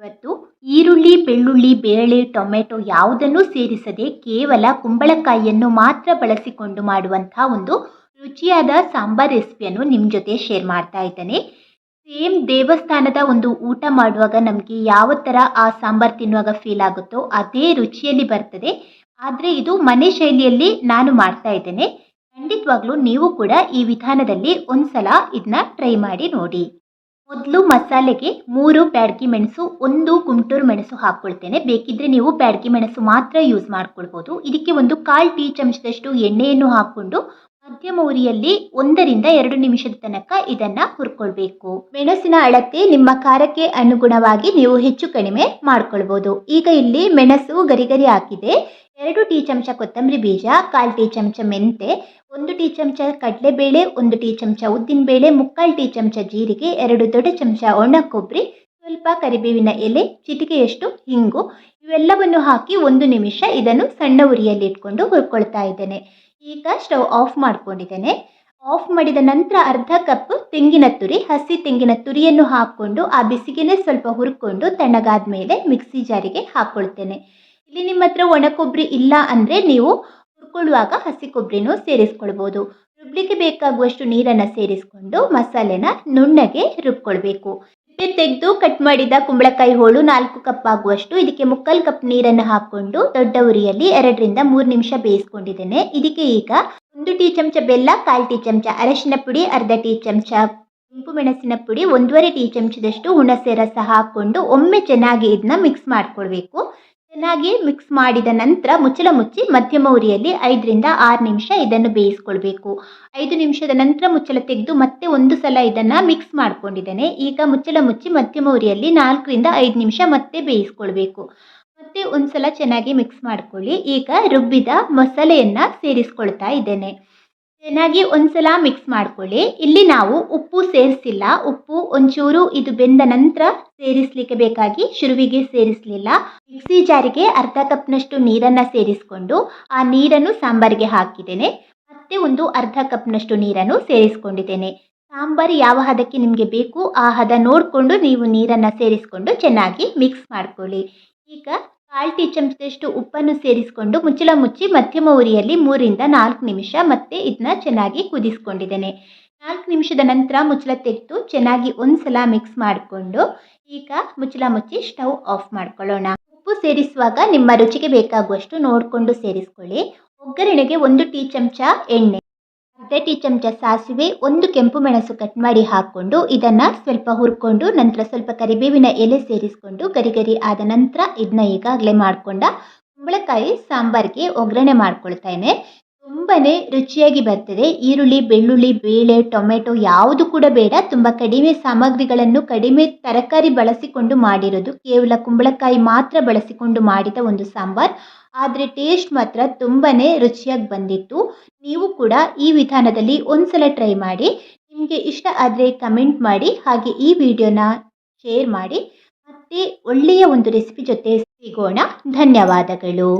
ಇವತ್ತು ಈರುಳ್ಳಿ, ಬೆಳ್ಳುಳ್ಳಿ ಬೇಳೆ ಟೊಮೆಟೊ ಯಾವುದನ್ನೂ ಸೇರಿಸದೆ ಕೇವಲ ಕುಂಬಳಕಾಯಿಯನ್ನು ಮಾತ್ರ ಬಳಸಿಕೊಂಡು ಮಾಡುವಂತಹ ಒಂದು ರುಚಿಯಾದ ಸಾಂಬಾರ್ ರೆಸಿಪಿಯನ್ನು ನಿಮ್ಮ ಜೊತೆ ಶೇರ್ ಮಾಡ್ತಾ ಇದ್ದೇನೆ. ಸೇಮ್ ದೇವಸ್ಥಾನದ ಒಂದು ಊಟ ಮಾಡುವಾಗ ನಮಗೆ ಯಾವ ಥರ ಆ ಸಾಂಬಾರ್ ತಿನ್ನುವಾಗ ಫೀಲ್ ಆಗುತ್ತೋ ಅದೇ ರುಚಿಯಲ್ಲಿ ಬರ್ತದೆ. ಆದರೆ ಇದು ಮನೆ ಶೈಲಿಯಲ್ಲಿ ನಾನು ಮಾಡ್ತಾ ಇದ್ದೇನೆ. ಖಂಡಿತವಾಗ್ಲೂ ನೀವು ಕೂಡ ಈ ವಿಧಾನದಲ್ಲಿ ಒಂದ್ಸಲ ಇದನ್ನ ಟ್ರೈ ಮಾಡಿ ನೋಡಿ. ಮೊದಲು ಮಸಾಲೆಗೆ ಮೂರು ಬ್ಯಾಡಗಿ ಮೆಣಸು, ಒಂದು ಗುಂಟೂರು ಮೆಣಸು ಹಾಕ್ಕೊಳ್ತೇನೆ. ಬೇಕಿದ್ರೆ ನೀವು ಬ್ಯಾಡಗಿ ಮೆಣಸು ಮಾತ್ರ ಯೂಸ್ ಮಾಡ್ಕೊಳ್ಬೋದು. ಇದಕ್ಕೆ ಒಂದು ಕಾಲು ಟೀ ಚಮಚದಷ್ಟು ಎಣ್ಣೆಯನ್ನು ಹಾಕ್ಕೊಂಡು ಮಧ್ಯಮ ಉರಿಯಲ್ಲಿ ಒಂದರಿಂದ ಎರಡು ನಿಮಿಷದ ತನಕ ಇದನ್ನ ಹುರ್ಕೊಳ್ಬೇಕು. ಮೆಣಸಿನ ಅಳತೆ ನಿಮ್ಮ ಖಾರಕ್ಕೆ ಅನುಗುಣವಾಗಿ ನೀವು ಹೆಚ್ಚು ಕಡಿಮೆ ಮಾಡ್ಕೊಳ್ಬೋದು. ಈಗ ಇಲ್ಲಿ ಮೆಣಸು ಗರಿಗರಿ ಗರಿ ಹಾಕಿದೆ. ಎರಡು ಟೀ ಚಮಚ ಕೊತ್ತಂಬರಿ ಬೀಜ, ಕಾಲು ಟೀ ಚಮಚ ಮೆಂತೆ, ಒಂದು ಟೀ ಚಮಚ ಕಡಲೆಬೇಳೆ, ಒಂದು ಟೀ ಚಮಚ ಉದ್ದಿನಬೇಳೆ, ಮುಕ್ಕಾಲು ಟೀ ಚಮಚ ಜೀರಿಗೆ, ಎರಡು ದೊಡ್ಡ ಚಮಚ ಒಣ ಕೊಬ್ಬರಿ, ಸ್ವಲ್ಪ ಕರಿಬೇವಿನ ಎಲೆ, ಚಿಟಿಕೆಯಷ್ಟು ಹಿಂಗು, ಇವೆಲ್ಲವನ್ನು ಹಾಕಿ ಒಂದು ನಿಮಿಷ ಇದನ್ನು ಸಣ್ಣ ಉರಿಯಲ್ಲಿ ಇಟ್ಕೊಂಡು ಹುರ್ಕೊಳ್ತಾ ಇದ್ದೇನೆ. ಈಗ ಸ್ಟವ್ ಆಫ್ ಮಾಡ್ಕೊಂಡಿದ್ದೇನೆ. ಆಫ್ ಮಾಡಿದ ನಂತರ ಅರ್ಧ ಕಪ್ ತೆಂಗಿನ ತುರಿ, ಹಸಿ ತೆಂಗಿನ ತುರಿಯನ್ನು ಹಾಕ್ಕೊಂಡು ಆ ಬಿಸಿಗೆನೆ ಸ್ವಲ್ಪ ಹುರ್ಕೊಂಡು ತಣ್ಣಗಾದ ಮೇಲೆ ಮಿಕ್ಸಿ ಜಾರಿಗೆ ಹಾಕ್ಕೊಳ್ತೇನೆ ಇಲ್ಲಿ ನಿಮ್ಮ ಹತ್ರ ಒಣ ಕೊಬ್ಬರಿ ಇಲ್ಲ ಅಂದರೆ ನೀವು ಹುರ್ಕೊಳ್ಳುವಾಗ ಹಸಿ ಕೊಬ್ಬರಿನೂ ಸೇರಿಸ್ಕೊಳ್ಬೋದು. ರುಬ್ಲಿಕ್ಕೆ ಬೇಕಾಗುವಷ್ಟು ನೀರನ್ನು ಸೇರಿಸ್ಕೊಂಡು ಮಸಾಲೆನ ನುಣ್ಣಗೆ ರುಬ್ಕೊಳ್ಬೇಕು. ಸಿಪ್ಪೆ ತೆಗೆದು ಕಟ್ ಮಾಡಿದ ಕುಂಬಳಕಾಯಿ ಹೋಳು ನಾಲ್ಕು ಕಪ್ ಆಗುವಷ್ಟು. ಇದಕ್ಕೆ ಮುಕ್ಕಲ್ ಕಪ್ ನೀರನ್ನು ಹಾಕೊಂಡು ದೊಡ್ಡ ಉರಿಯಲ್ಲಿ ಎರಡರಿಂದ ಮೂರು ನಿಮಿಷ ಬೇಯಿಸ್ಕೊಂಡಿದ್ದೇನೆ. ಇದಕ್ಕೆ ಈಗ ಒಂದು ಟೀ ಚಮಚ ಬೆಲ್ಲ, ಕಾಲು ಟೀ ಚಮಚ ಅರಶಿನ ಪುಡಿ, ಅರ್ಧ ಟೀ ಚಮಚ ಕೆಂಪು ಮೆಣಸಿನ ಪುಡಿ, ಒಂದೂವರೆ ಟೀ ಚಮಚದಷ್ಟು ಹುಣಸೆ ರಸ ಹಾಕ್ಕೊಂಡು ಒಮ್ಮೆ ಚೆನ್ನಾಗಿ ಇದನ್ನ ಮಿಕ್ಸ್ ಮಾಡ್ಕೊಳ್ಬೇಕು. ಚೆನ್ನಾಗಿ ಮಿಕ್ಸ್ ಮಾಡಿದ ನಂತರ ಮುಚ್ಚಳ ಮುಚ್ಚಿ ಮಧ್ಯಮ ಉರಿಯಲ್ಲಿ ಐದರಿಂದ ಆರು ನಿಮಿಷ ಇದನ್ನು ಬೇಯಿಸ್ಕೊಳ್ಬೇಕು. ಐದು ನಿಮಿಷದ ನಂತರ ಮುಚ್ಚಳ ತೆಗೆದು ಮತ್ತೆ ಒಂದು ಸಲ ಇದನ್ನು ಮಿಕ್ಸ್ ಮಾಡ್ಕೊಂಡಿದ್ದೇನೆ. ಈಗ ಮುಚ್ಚಳ ಮುಚ್ಚಿ ಮಧ್ಯಮ ಉರಿಯಲ್ಲಿ ನಾಲ್ಕರಿಂದ ಐದು ನಿಮಿಷ ಮತ್ತೆ ಬೇಯಿಸ್ಕೊಳ್ಬೇಕು. ಮತ್ತೆ ಒಂದು ಸಲ ಚೆನ್ನಾಗಿ ಮಿಕ್ಸ್ ಮಾಡ್ಕೊಳ್ಳಿ. ಈಗ ರುಬ್ಬಿದ ಮಸಾಲೆಯನ್ನು ಸೇರಿಸ್ಕೊಳ್ತಾ ಇದ್ದೇನೆ. ಚೆನ್ನಾಗಿ ಒಂದ್ಸಲ ಮಿಕ್ಸ್ ಮಾಡ್ಕೊಳ್ಳಿ. ಇಲ್ಲಿ ನಾವು ಉಪ್ಪು ಸೇರಿಸಿಲ್ಲ. ಉಪ್ಪು ಒಂಚೂರು ಇದು ಬೆಂದ ನಂತರ ಸೇರಿಸಲಿಕ್ಕೆ ಬೇಕಾಗಿ ಶುರುವಿಗೆ ಸೇರಿಸಲಿಲ್ಲ. ಮಿಕ್ಸಿ ಜಾರಿಗೆ ಅರ್ಧ ಕಪ್ನಷ್ಟು ನೀರನ್ನು ಸೇರಿಸ್ಕೊಂಡು ಆ ನೀರನ್ನು ಸಾಂಬಾರಿಗೆ ಹಾಕಿದ್ದೇನೆ. ಮತ್ತೆ ಒಂದು ಅರ್ಧ ಕಪ್ನಷ್ಟು ನೀರನ್ನು ಸೇರಿಸ್ಕೊಂಡಿದ್ದೇನೆ. ಸಾಂಬಾರು ಯಾವ ಹದಕ್ಕೆ ನಿಮಗೆ ಬೇಕು ಆ ಹದ ನೋಡಿಕೊಂಡು ನೀವು ನೀರನ್ನು ಸೇರಿಸ್ಕೊಂಡು ಚೆನ್ನಾಗಿ ಮಿಕ್ಸ್ ಮಾಡ್ಕೊಳ್ಳಿ. ಈಗ ಕಾಲು ಟೀ ಚಮಚದಷ್ಟು ಉಪ್ಪನ್ನು ಸೇರಿಸಿಕೊಂಡು ಮುಚ್ಚಳ ಮುಚ್ಚಿ ಮಧ್ಯಮ ಉರಿಯಲ್ಲಿ ಮೂರಿಂದ ನಾಲ್ಕು ನಿಮಿಷ ಮತ್ತೆ ಇದನ್ನ ಚೆನ್ನಾಗಿ ಕುದಿಸ್ಕೊಂಡಿದ್ದೇನೆ. ನಾಲ್ಕು ನಿಮಿಷದ ನಂತರ ಮುಚ್ಚಳ ತೆಗೆದು ಚೆನ್ನಾಗಿ ಒಂದ್ಸಲ ಮಿಕ್ಸ್ ಮಾಡಿಕೊಂಡು ಈಗ ಮುಚ್ಚಳ ಮುಚ್ಚಿ ಸ್ಟವ್ ಆಫ್ ಮಾಡ್ಕೊಳ್ಳೋಣ. ಉಪ್ಪು ಸೇರಿಸುವಾಗ ನಿಮ್ಮ ರುಚಿಗೆ ಬೇಕಾಗುವಷ್ಟು ನೋಡಿಕೊಂಡು ಸೇರಿಸ್ಕೊಳ್ಳಿ. ಒಗ್ಗರಣೆಗೆ ಒಂದು ಟೀ ಚಮಚ ಎಣ್ಣೆ. ಅರ್ಧ ಟೀ ಚಮಚ ಸಾಸಿವೆ, ಒಂದು ಕೆಂಪು ಮೆಣಸು ಕಟ್ ಮಾಡಿ ಹಾಕ್ಕೊಂಡು ಇದನ್ನು ಸ್ವಲ್ಪ ಹುರ್ಕೊಂಡು ನಂತರ ಸ್ವಲ್ಪ ಕರಿಬೇವಿನ ಎಲೆ ಸೇರಿಸ್ಕೊಂಡು ಗರಿ ಗರಿ ಆದ ನಂತರ ಇದನ್ನ ಈಗಾಗಲೇ ಮಾಡಿಕೊಂಡ ಕುಂಬಳಕಾಯಿ ಸಾಂಬಾರಿಗೆ ಒಗ್ಗರಣೆ ಮಾಡ್ಕೊಳ್ತೇನೆ. ತುಂಬನೇ ರುಚಿಯಾಗಿ ಬರ್ತದೆ. ಈರುಳ್ಳಿ, ಬೆಳ್ಳುಳ್ಳಿ, ಬೇಳೆ, ಟೊಮೆಟೊ ಯಾವುದು ಕೂಡ ಬೇಡ. ತುಂಬ ಕಡಿಮೆ ಸಾಮಗ್ರಿಗಳನ್ನು ಕಡಿಮೆ ತರಕಾರಿ ಬಳಸಿಕೊಂಡು ಮಾಡಿರೋದು. ಕೇವಲ ಕುಂಬಳಕಾಯಿ ಮಾತ್ರ ಬಳಸಿಕೊಂಡು ಮಾಡಿದ ಒಂದು ಸಾಂಬಾರ್. ಆದರೆ ಟೇಸ್ಟ್ ಮಾತ್ರ ತುಂಬಾ ರುಚಿಯಾಗಿ ಬಂದಿತ್ತು. ನೀವು ಕೂಡ ಈ ವಿಧಾನದಲ್ಲಿ ಒಂದ್ಸಲ ಟ್ರೈ ಮಾಡಿ. ನಿಮಗೆ ಇಷ್ಟ ಆದರೆ ಕಮೆಂಟ್ ಮಾಡಿ. ಹಾಗೆ ಈ ವಿಡಿಯೋನ ಶೇರ್ ಮಾಡಿ. ಮತ್ತೆ ಒಳ್ಳೆಯ ಒಂದು ರೆಸಿಪಿ ಜೊತೆ ಸಿಗೋಣ. ಧನ್ಯವಾದಗಳು.